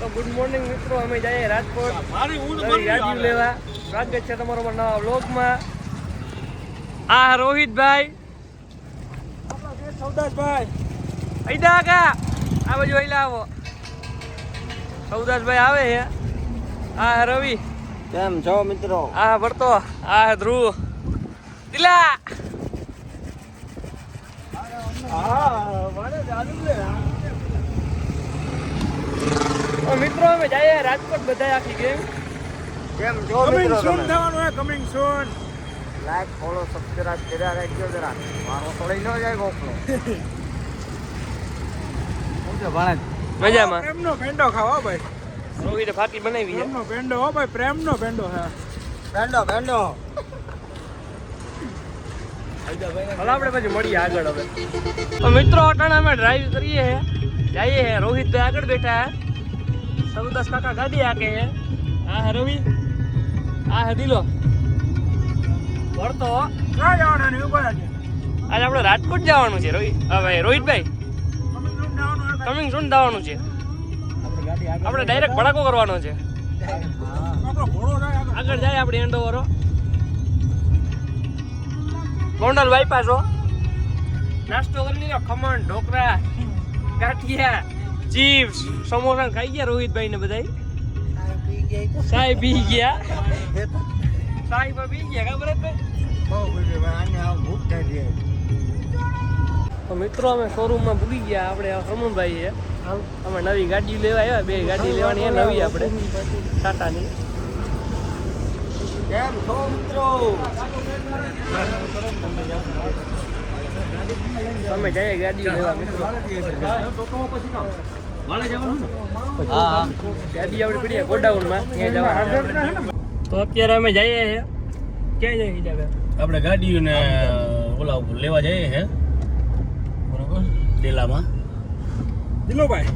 તો good morning મિત્રો અમે જઈએ રાજકોટ. આવે. લેવા. સ્વાગત છે તમારો પણ નવા વ્લોગમાં આ રોહિતભાઈ. સૌદાસભાઈ અહીંદા કા? આ બાજુ અહીં આવો. સૌદાસભાઈ આવે છે આ રવિ. કેમ છો મિત્રો? આ ભરતો આ ધ્રુવ. દિલા! હા મારે ચાલુ છે તો મિત્રો અમે જઈએ રાજકોટ બધા આખી ગેમ કેમ જો કમિંગ મિત્રો સૂન તમે? થવાનું હે coming soon like follow subscribe કર્યા રાખજો જરા. મારો થોડી ન જાય ગોખલો. હું છે ભાણેજ? મજામાં. પ્રેમનો પેંડો ખાઓ હો ભાઈ. રોહિતે ફાટી બનાવી છે. પ્રેમનો પેંડો હો ભાઈ પ્રેમનો પેંડો હે. પેંડો પેંડો આપણે પછી મળીએ આગળ હવે. તો મિત્રો અટાણા અમે ડ્રાઈવ કરીએ છે જઈએ રોહિત આગળ બેઠા છે સૌદાસ કાકા ગાડી આકે છે. આ રવિ. આ હે દિલો વળતો. ના જવાનું ને, ઊભા છે આજે આપણે રાજકોટ જવાનું છે રોહિત હા, ભાઈ, રોહિતભાઈ. કમિંગ સૂન જવાનું હે છે. આપણે ડાયરેક્ટ ભડાકો કરવાનો છે. આગળ. જાય આપણે એન્ડ ઓવરો ગોંડલ બાયપાસ હો. નાસ્તો કરી લીધો, ખમણ, ઢોકળા, ગાંઠિયા. ચિપ્સ સમોસા ખાઈ ગયા રોહિતભાઈ ને બધાય? સાહેબ પી ગયા. સાહેબ પી ગયા, ખબર તો મિત્રો, અમે શોરૂમમાં ભૂગી ગયા, આપણે હરમનભાઈ છે અમે નવી ગાડી લેવા આવ્યા, બે ગાડી લેવાની નવી આપણે, ટાટાની. કેમ છો મિત્રો? અમે જઈએ ગાડી લેવા, મિત્રો? તો અત્યારે અમે જઈએ છે ક્યાં જઈએ હિજાબે આપણે? ગાડીઓને ઓલા ઉપર લેવા જઈએ છે બરોબર? ડેલામાં. દિલોભાઈ.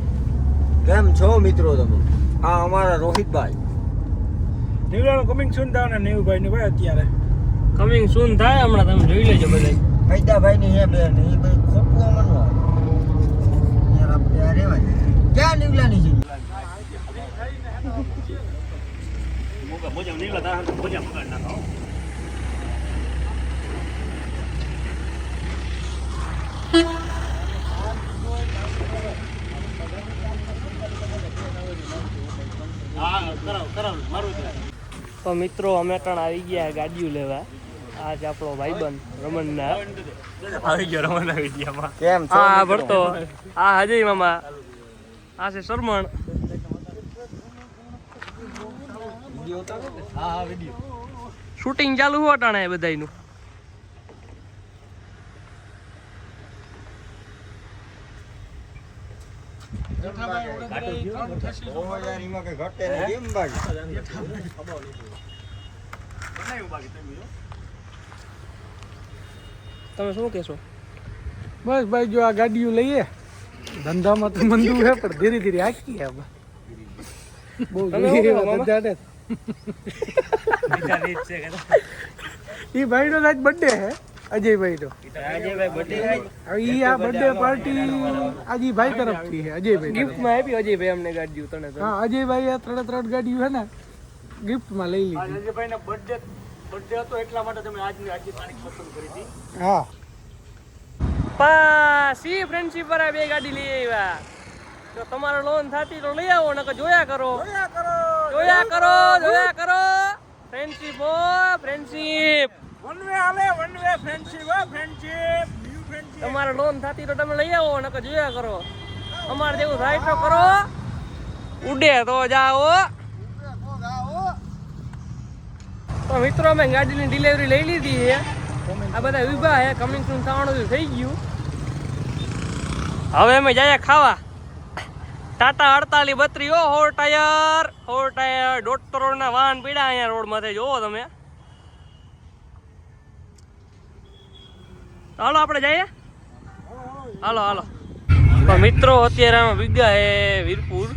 કેમ છો મિત્રો તમે? આ અમારા રોહિતભાઈ. નીવડાનું કમિંગ સૂન થવાના નેવુભાઈ ને ભાઈ અત્યારે? કમિંગ સૂન થાય? હમણાં તમે જોઈ લેજો બધા ફૈદાભાઈ ની હે બેન એ ભાઈ ખોટું અમનું યાર આપણે આ રેવાય ક્યાં નીવલાની છે? મોજા નીકળા તારા મોજા પકડ નાખો હા કરાવ કરાવ મારું છે તો મિત્રો અમે ત્રણ આવી ગયા ગાડીઓ લેવા. આજ આપણો ભાઈબંધ રમણના. આવી ગયો રમણ આવી ગયા કેમ આ હા ભરતો. આ હાજરી મામા. આ છે હા હા શૂટિંગ ચાલુ હોય અટાણે બધાનું તમે શું કેશો બસ ભાઈ, જો આ ગાડીઓ લઈએ. ધંધામાં તો મંદુ હે પણ ધીરે ધીરે આખી હે બહુ ધંધા ઈ ભાઈનો આજ બર્થડે હે બર્થડે હવે ઈ આ બર્થડે પાર્ટી આજ ઈ ભાઈ તરફથી હે અજયભાઈ ગિફ્ટ ગિફ્ટમાં આપી અજયભાઈ અમને ગાડી તને તો હા અજયભાઈ આ ત્રણે ત્રણ ગાડીઓ હે ને ગિફ્ટમાં લઈ લીધી. અજયભાઈ ના બર્થડે બર્થડે હતો એટલા માટે તમે આજની આજની તારીખ પસંદ કરી હતી. હા. પાસી ફ્રેન્ડશિપ પર આ બે ગાડી લઈ આવ્યા? તો તમારો લોન થતી તો લઈ આવો નકર જોયા કરો. જોયા કરો. જોયા કરો ફ્રેન્ડશિપ હો ફ્રેન્ડશિપ વન વે હાલે વન વે ફ્રેન્ડશિપ હો ફ્રેન્ડશિપ ન્યુ ફ્રેન્ડશિપ તમારે લોન થતી તો તમે લઈ આવો નકર જોયા કરો. અમાર જેવું રાઈટ તો કરો. ઉડે તો જાઓ. તો મિત્રો અમે ગાડીની ડિલિવરી લઈ લીધી છે. આ બધા વિભા છે કમિંગ સૂન થવાનું થઈ ગયું. હવે અમે જઈએ ખાવા. ટાટા અડતાલી બત્રી ઓ હોર ટાયર. હોર ટાયર. દોઢ કરોડના વાહન પીડા અહીંયા રોડ માથે જોવો તમે. હાલો, આપણે જઈએ. હાલો હાલો. મિત્રો, અત્યારે આમાં વિગા હે વીરપુર.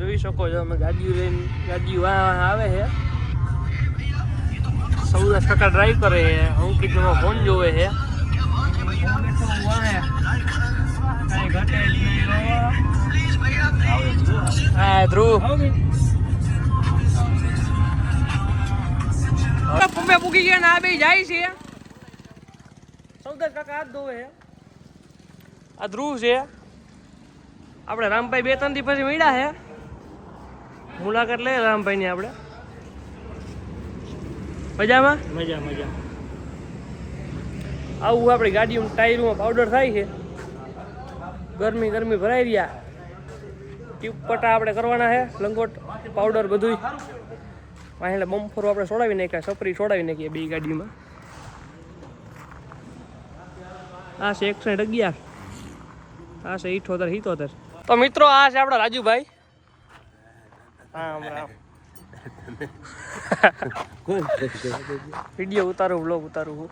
જોઈ શકો છો, અમે ગાડીઓ લઈને, ગાડીઓ આવે છે. સૌરાષ્ટ્ર ટકા ડ્રાઈવ કરે છે. અંકિત ફોન જોવે છે. નહીં. આ બે જાય છે સૌદા કાકા હાથ ધોવે છે આ ધ્રુવ છે આપણે રામભાઈ બે ત્રણથી પછી મળ્યા છે મુલાકાત લઈએ રામભાઈ ની આપણે મજામાં મજા મજા આવું આપણી ગાડીમાં ટાયરમાં પાવડર થાય છે. ગરમી ગરમી ભરાઈ રહ્યા. ટ્યુબ આપણે કરવાના છે લંગોટ પાવડર બધું એટલે બમ્ફરો આપણે છોડાવી નાખ્યા સપરી છોડાવી નાખીએ બે ગાડીમાં. આ છે એકસો અગિયાર. આ છે ઇઠોતેર સિત્તોતેર. તો મિત્રો આ છે આપણા રાજુભાઈ. રામ રામ વીડિયો ઉતારું બ્લોગ ઉતારું હું.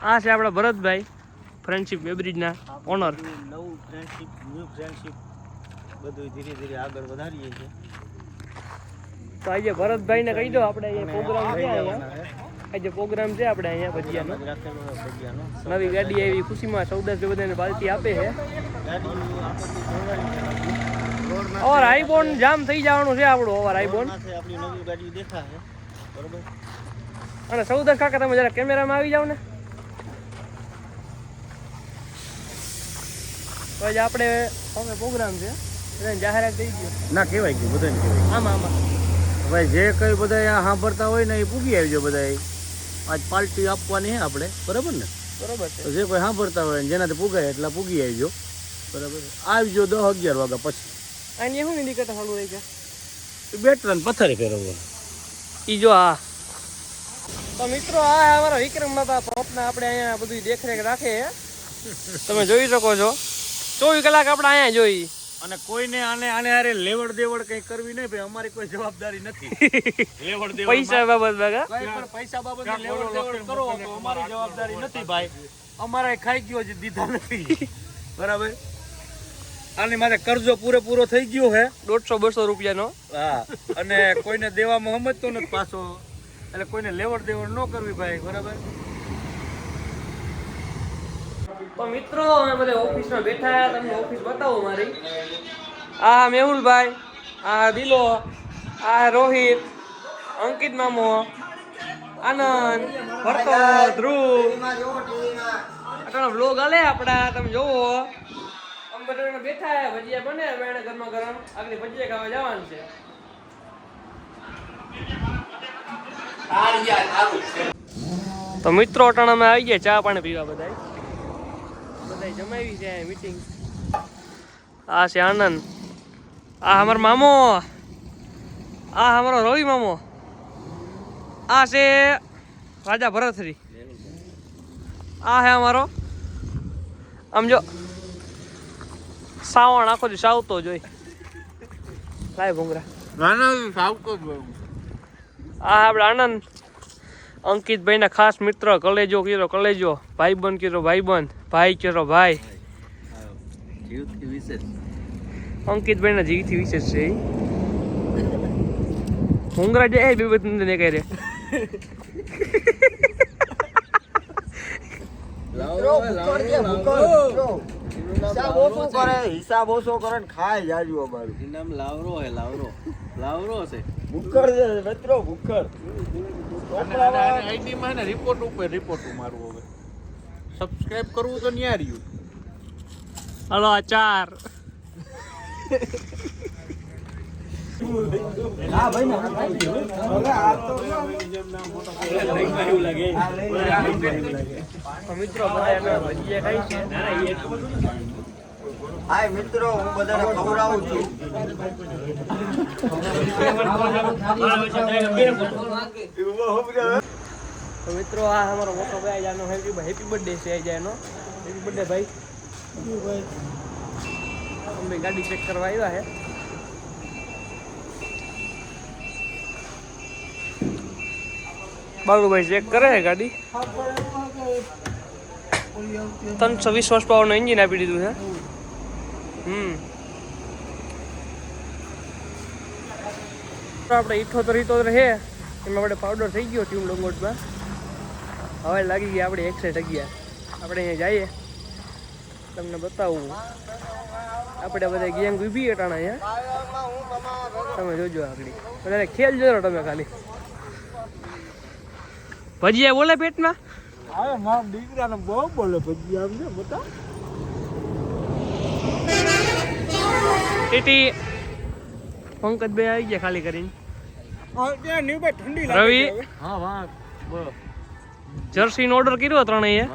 આ છે આપણા ભરતભાઈ ફ્રેન્ડશિપ વેબ્રિજના ઓનર નવું ફ્રેન્ડશિપ ન્યૂ ફ્રેન્ડશિપ બધું ધીરે ધીરે આગળ વધારીએ છીએ. તો આજે ભરતભાઈને કહી દો આપણે અહીંયા પ્રોગ્રામ છે અહીંયા. આજે પ્રોગ્રામ છે આપણે અહીંયા ભજીયાનો. નવી ગાડી આવી ખુશીમાં ચૌદસ બધાને પાલતી આપે છે. ઓર આઈબોન જામ થઈ જવાનું છે આપણું ઓવર આઈબોન આપણી નવી ગાડી દેખાશે. બરોબર? અને ચૌદસ કાકા તમે જરા કેમેરામાં આવી જાવ ને. તો આજે આપણે હવે પ્રોગ્રામ છે બધાને જાહેરાત થઈ ગયો ના કહેવાય ગયું બધાને કહેવાય. આમાં આમાં. ભાઈ જે કઈ બધા અહીંયા સાંભળતા હોય ને એ પૂગી આવજો બધા આજ પાર્ટી આપવાની છે આપણે બરાબર ને? બરાબર છે. જે કોઈ સાંભળતા હોય ને જેનાથી પૂગાય એટલા પૂગી આવજો. બરાબર આવજો દસ અગિયાર વાગ્યા પછી. આની શું નીકળી કરતા સારું રહી છે બેટર ને પથારી ફેરવવા એ જો આ. તો મિત્રો આ અમારા વિક્રમ બાપા પંપના આપણે અહીંયા બધું દેખરેખ રાખે છે. તમે જોઈ શકો છો. ચોવીસ કલાક આપણે અહીંયા જોઈ. અને કોઈને આને આને હારે લેવડ દેવડ કઈ કરવી નહીં ભાઈ અમારી કોઈ જવાબદારી નથી. લેવડ દેવડ પૈસા બાબત બાગા પૈસા બાબત લેવડ દેવડ કરો તો અમારી જવાબદારી નથી ભાઈ. અમારે ખાઈ ગયો છે દીધા નથી. બરાબર? આની મારે કરજો પૂરેપૂરો થઈ ગયો હે. દોઢસો બસો રૂપિયાનો. હા. અને કોઈને દેવામાં સમજતો નથી પાછો. એટલે કોઈને લેવડ દેવડ ન કરવી ભાઈ બરાબર? તો મિત્રો, અમે બધા ઓફિસમાં બેઠા તમને ઓફિસ બતાવો મારી. આ મેહુલભાઈ, આ દિલો, આ રોહિત, અંકિત મામો, આનંદ, ભરતો, ધ્રુવ. આટલો બ્લોગ હાલે આપણા તમે જોવો. અમે બધા બેઠા હે ભજીયા બને એને ગરમા ગરમ. આગળ ભજીયા ખાવા જવાનું છે. તો મિત્રો અટાણામાં આવી ગયા ચા પાણી પીવા બધા બધા જમાવી છે મીટિંગ આ છે આનંદ. આ અમારો મામો. આ અમારો રવિ મામો. આ છે રાજા ભરતરી. આ છે અમારો આમ જો સાવણ આખો દી સાવતો જોઈ લાય ભૂંગરા આ આપણે આનંદ. અંકિતભાઈ ના ખાસ મિત્ર કલેજો કીરો કલેજો. ભાઈબંધ કીરો ભાઈબંધ. ભાઈ કીરો ભાઈ. જીવથી વિશેષ અંકિતભાઈ ના જીવથી વિશેષ છે હુંગરા જાય જે બે બધું ને કહે રે હિસાબ ઓછો કરે? હિસાબ ઓછો કરે ને ખાય જાજુ અમારું. નામ લાવરો હે લાવરો. લાવરો છે. ભૂખડ છે મિત્રો ભૂખડ આઈડી ને રિપોર્ટ ઉપર રિપોર્ટ મારું હવે. સબસ્ક્રાઇબ કરવું તો ન્યા રહ્યું. હલો ચાર હા ભાઈ ના હવે આ તો તો મિત્રો બધા એના ભજીયા ખાઈ છે હાય મિત્રો, હું બધાને ખવડાવું છું. મિત્રો, આ અમારો મોટો ભાઈ જાનો હેપી હેપી બર્થડે છે આઈ એનો. હેપી બર્થડે ભાઈ. અમે ગાડી ચેક કરવા આવ્યા છે. બાલુભાઈ ચેક કરે છે ગાડી? ત્રણસો વીસ વર્ષ પાવરનું એન્જિન આપી દીધું છે. આપણે ઇઠોતેર ઇઠોતેર છે એમાં આપણે પાવડર થઈ ગયો ટીમ ડોંગોટમાં હવે લાગી ગયા આપણે એકસઠ અગિયાર. આપણે અહીંયા જઈએ. તમને બતાવું. આપણે બધા ગેંગ ઊભી અટાણા અહીંયા. તમે જોજો આગળ. બધાને ખેલ જોજો તમે ખાલી. ભજીયા બોલે પેટમાં? દીકરાને બહુ બોલે ભજીયા, આમ છે બતા ટીટી પંકજભાઈ આવી ગયા ખાલી કરીને. રવિ. હા વાહ બોલો જર્સીનો ઓર્ડર કર્યો ત્રણેય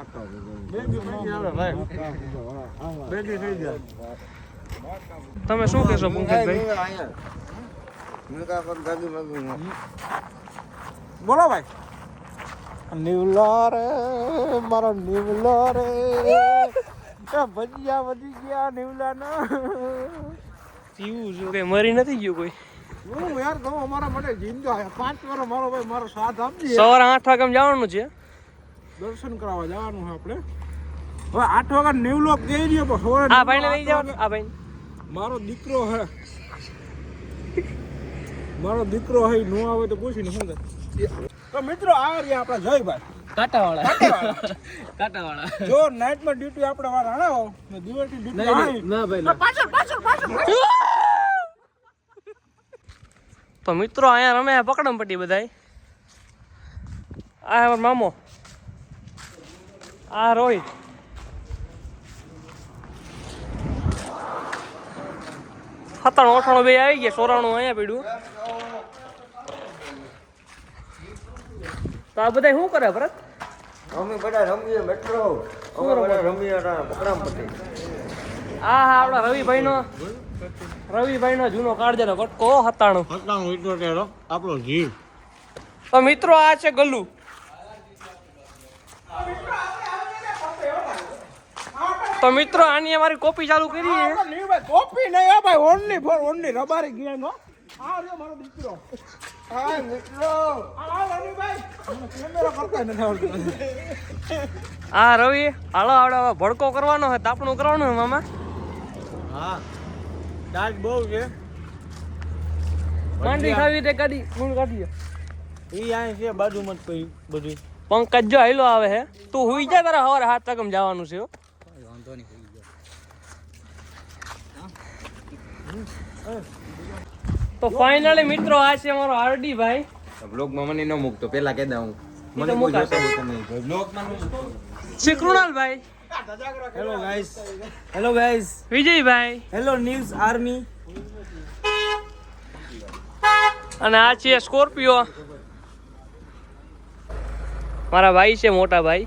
તમે શું કહેશો પંકજભાઈ? બોલો ભાઈ. નીવલા રે મારા નીવલા રે ભજીયા વધી ગયા નીવલા ના પીવું છું. કઈ મરી નથી ગયું કોઈ? હું યાર તો અમારા માટે જીંદો આયા પાંચ વર્ષ મારો ભાઈ મારો સાથ આપજે સવારે આઠ વાગે જવાનું છે. દર્શન કરાવવા જવાનું છે આપણે. હવે આઠ વાગ્યા નેવલો કહી રહ્યો પણ સવારે આ ભાઈને લઈ જવાનું આ ભાઈ મારો દીકરો હે. મારો દીકરો હે નો આવે તો પૂછીને શું તો મિત્રો આ રહ્યા આપણા જયભાઈ. કાંટાવાળા. કાંટાવાળા. કાંટાવાળા. જો નાઇટમાં ડ્યુટી આપણે વાર હણાવો ને દિવસની ડ્યુટી ના ભાઈ તો પાછળ પાછળ પાછળ તો મિત્રો અહીંયા રમે પકડમ પટ્ટી બધાય. આ અમારો મામો. આ રોહિત. સત્તાણું અઠાણું બે આવી ગયા સોરાણું અહીંયા પડ્યું. તો આ બધા શું કરે ભરત? અમે બધા રમીએ મેટ્રો અમે બધા રમીએ પટ્ટી આ હા આપણા રવિભાઈનો રવિભાઈનો જૂનો કાળજાનો કટકો હતાણો. સત્તાણું ઇઠોતેર આપણો જીવ. તો મિત્રો આ છે ગલ્લુ. તો મિત્રો આની અમારી કોપી ચાલુ કરી છે કોપી નહીં ભાઈ ઓનલી ફોર ઓનલી રબારી ગયા નો આ રહ્યો મારો દીકરો. હા મિત્રો. આ આ રવિ હાલો આવડે હવે ભડકો કરવાનો હોય તાપણું કરવાનું હોય મામા. હા દાજ બહુ છે. માંડી ખાવી તે કાઢી ગુણ કાઢી ઈ અહીં છે બાજુમાં મત પઈ બધું. પંકજ જો હાઈલો આવે હે. તું હુઈ જા તારા હવારે હાથ તકમ જવાનું છે હો. તો ફાઇનલી મિત્રો આ છે અમારો આરડી ભાઈ. બ્લોગમાં મને ન મૂકતો પેલા કહી દઉં ઈ તો મુકાશે. શ્રી કૃણાલભાઈ હેલો ગાઈસ હેલો ગાઈસ વિજયભાઈ. હેલો ન્યૂઝ આર્મી અને આ છે સ્કોર્પિયો. મારા ભાઈ છે મોટા ભાઈ.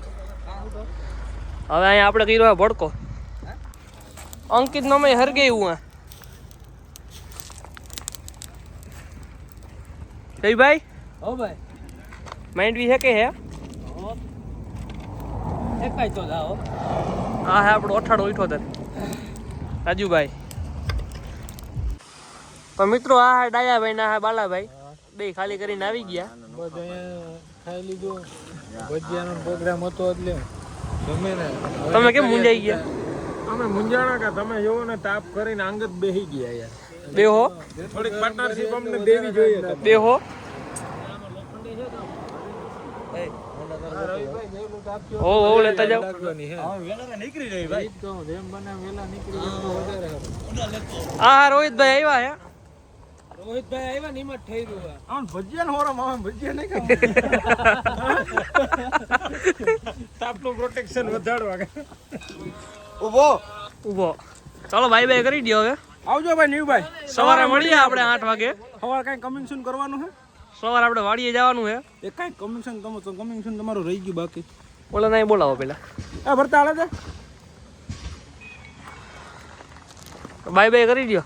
હવે અહીંયા આપણે કર્યો રહ્યો ભડકો. અંકિત નમય હર ગઈ હું જય ભાઈ? હો ભાઈ. માઇન્ડ વી છે કે હે એકાઈ તો જાઓ આ હે આપણો અઠાણું ઇઠોતેર રાજુભાઈ તો મિત્રો આ હે ડાયાભાઈ ના હે બાલાભાઈ બે ખાલી કરીને આવી ગયા બધું ખાઈ લીધું. ભજીયાનો પ્રોગ્રામ હતો એટલે ગમે ને તમે કેમ મુંજાઈ ગયા? અમે મુંજાણા કે તમે જોવો ને તાપ કરીને આંગત બેહી ગયા યાર બેહો. થોડીક પાર્ટનરશિપ અમને દેવી જોઈએ. બેહો. હો હો લેતા નીકળી રહી ભાઈ હા રોહિતભાઈ આવ્યા હે. રોહિતભાઈ આવ્યા ને એમાં થઈ રહ્યું આમ ભજીયા હોરમ આવે ભજીયા નહીં ખાવા તાપનું પ્રોટેક્શન વધારવા ઊભો ઊભો ચાલો ભાઈ ભાઈ કરી દો હવે. આવજો ભાઈ નીવભાઈ સવારે મળીએ આપણે આઠ વાગે. સવારે કાંઈ સુન કરવાનું છે? સવારે આપણે વાડીએ જવાનું છે. એ કાંઈ કમિશન તમે તો કમિશન તમારું રહી ગયું બાકી. ઓલા નહીં બોલાવો પેલા. આ ભરતા હાલે છે? બાય બાય કરી દો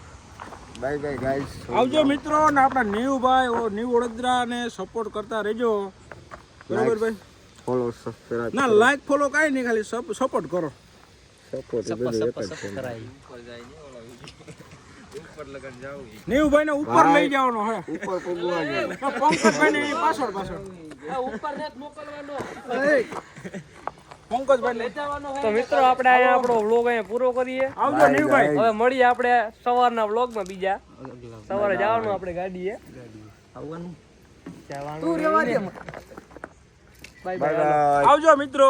બાય બાય ગાઈસ આવજો મિત્રો ને આપણા નીવભાઈ ઓ નીવ વડોદરા ને સપોર્ટ કરતા રહેજો. બરોબર ભાઈ? ફોલો સબસ્ક્રાઇબ ના લાઈક ફોલો કાઈ નહીં ખાલી સપોર્ટ કરો. સપોર્ટ બધું એક જ છે નીવભાઈ ને ઉપર લઈ જવાનો હે. ઉપર પગવા જોઈએ પંકજભાઈ ને પાછળ પાછળ. ઉપર ને મોકલવાનો. તો મિત્રો આપણે અહીંયા આપણો વ્લોગ અહીંયા પૂરો કરીએ. આવજો નીવભાઈ હવે મળીએ આપણે સવારના વ્લોગમાં બીજા. સવારે જવાનું આપણે ગાડીએ. આવવાનું. જવાનું બાય. Bye bye. આવજો મિત્રો.